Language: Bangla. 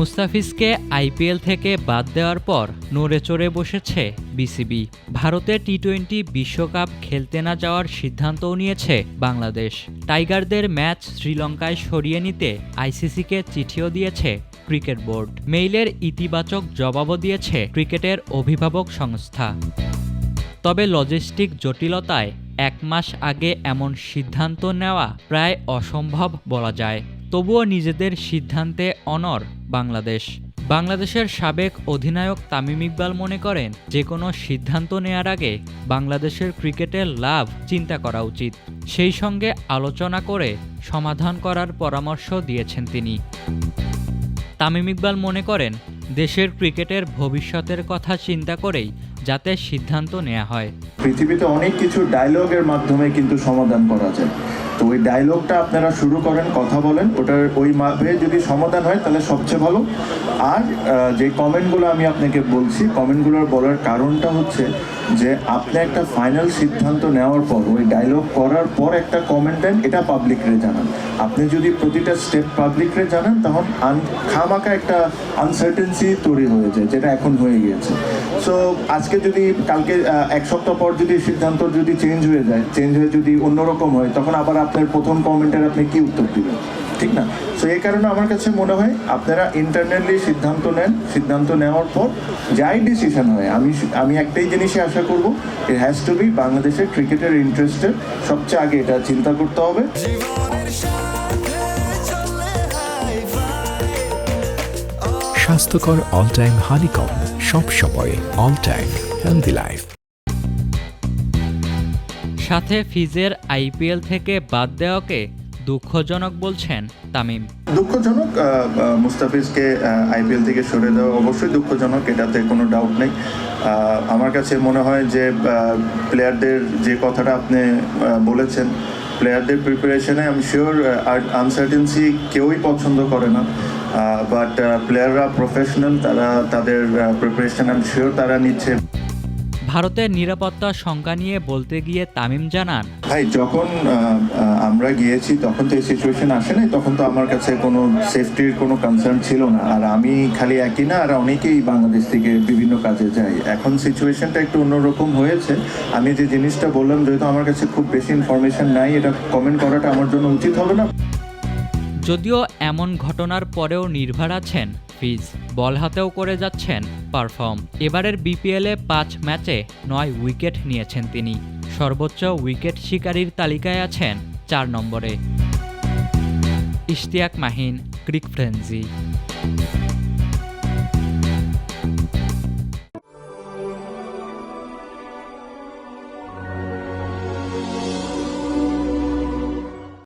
মুস্তাফিজকে আইপিএল থেকে বাদ দেওয়ার পর নড়ে চড়ে বসেছে বিসিবি। ভারতে টি টোয়েন্টি বিশ্বকাপ খেলতে না যাওয়ার সিদ্ধান্তও নিয়েছে বাংলাদেশ। টাইগারদের ম্যাচ শ্রীলঙ্কায় সরিয়ে নিতে আইসিসিকে চিঠিও দিয়েছে ক্রিকেট বোর্ড। মেইলের ইতিবাচক জবাবও দিয়েছে ক্রিকেটের অভিভাবক সংস্থা। তবে লজিস্টিক জটিলতায় এক মাস আগে এমন সিদ্ধান্ত নেওয়া প্রায় অসম্ভব বলা যায়। তবুও নিজেদের সিদ্ধান্তে অনর বাংলাদেশ। বাংলাদেশের সাবেক অধিনায়ক তামিম ইকবাল মনে করেন যে কোনো সিদ্ধান্ত নেয়ার আগে বাংলাদেশের ক্রিকেটের লাভ চিন্তা করা উচিত। সেই সঙ্গে আলোচনা করে সমাধান করার পরামর্শ দিয়েছেন তিনি। তামিম ইকবাল মনে করেন, দেশের ক্রিকেটের ভবিষ্যতের কথা চিন্তা করেই যাতে সিদ্ধান্ত নেওয়া হয়। পৃথিবীতে অনেক কিছু ডায়লগের মাধ্যমে কিন্তু সমাধান করা যায়। তো ওই ডায়লগটা আপনারা শুরু করেন, কথা বলেন, ওটার ওই ভাবে যদি সমাধান হয় তাহলে সবচেয়ে ভালো। আর যে কমেন্টগুলো আমি আপনাকে বলছি, কমেন্টগুলোর বলার কারণটা হচ্ছে যে আপনি একটা ফাইনাল সিদ্ধান্ত নেওয়ার পর, ওই ডায়লগ করার পর একটা কমেন্ট দেন, এটা পাবলিকরে জানান। আপনি যদি প্রতিটা স্টেপ পাবলিকরে জানান, তখন খামাকা একটা আনসার্টেন্সি তৈরি হয়ে যায়, যেটা এখন হয়ে গিয়েছে। সো আজকে যদি কালকে এক সপ্তাহ পর যদি সিদ্ধান্ত যদি চেঞ্জ হয়ে যায় চেঞ্জ হয়ে যদি অন্যরকম হয়, তখন আবার আপনার প্রথম কমেন্টের আপনি কি উত্তর দিবেন? ঠিক না? তো এই কারণে আমার কাছে মনে হয় আপনারা ইন্টারনালি সিদ্ধান্ত নেন। সিদ্ধান্ত নেওয়ার পর যাই ডিসিশন হয়, আমি আমি একটাই জিনিসই আশা করব ইট হ্যাজ টু বি বাংলাদেশের ক্রিকেটের ইন্টারেস্টের সবচেয়ে আগে এটা চিন্তা করতে হবে। স্বাস্থ্যকর অল টাইম হানিকম সব সময় অল টাইম হেলদি লাইফ সাথে ফিজের আইপিএল থেকে বাদ দেওয়াকে দুঃখজনক বলছেন তামিম। দুঃখজনক মুস্তাফিজকে আইপিএল থেকে সরে দেওয়া অবশ্যই দুঃখজনক এটাতে কোনো ডাউট নেই। আহ, আমার কাছে মনে হয় যে প্লেয়ারদের যে কথাটা আপনি আহ, বলেছেন প্লেয়ারদের প্রিপারেশনে আমি শিওর আনসার্টেন্সি কেউই পছন্দ করে না। বাট প্লেয়াররা প্রফেশনাল তারা তাদের প্রিপারেশন আমি শিওর তারা নিচ্ছে। ভারতের নিরাপত্তা শঙ্কা নিয়ে বলতে গিয়ে তামিম জানান ভাই যখন আমরা গিয়েছি তখন তো এই সিচুয়েশন আসে নাই তখন তো আমার কাছে কোনো সেফটির কোনো কনসার্ন ছিল না। আর আমি খালি একই না আর অনেকেই বাংলাদেশ থেকে বিভিন্ন কাজে যাই এখন সিচুয়েশনটা একটু অন্যরকম হয়েছে। আমি যে জিনিসটা বললাম যেহেতু আমার কাছে খুব বেশি ইনফরমেশন নাই এটা কমেন্ট করাটা আমার জন্য উচিত হবে না। যদিও এমন ঘটনার পরেও নির্ভার আছেন, ফিজ, বল হাতেও করে যাচ্ছেন, পারফর্ম। এবারের বিপিএলে পাঁচ ম্যাচে নয় উইকেট নিয়েছেন তিনি। সর্বোচ্চ উইকেট শিকারীর তালিকায় আছেন চার নম্বরে। ইশতিয়াক মাহিন, ক্রিক ফ্রেন্সি।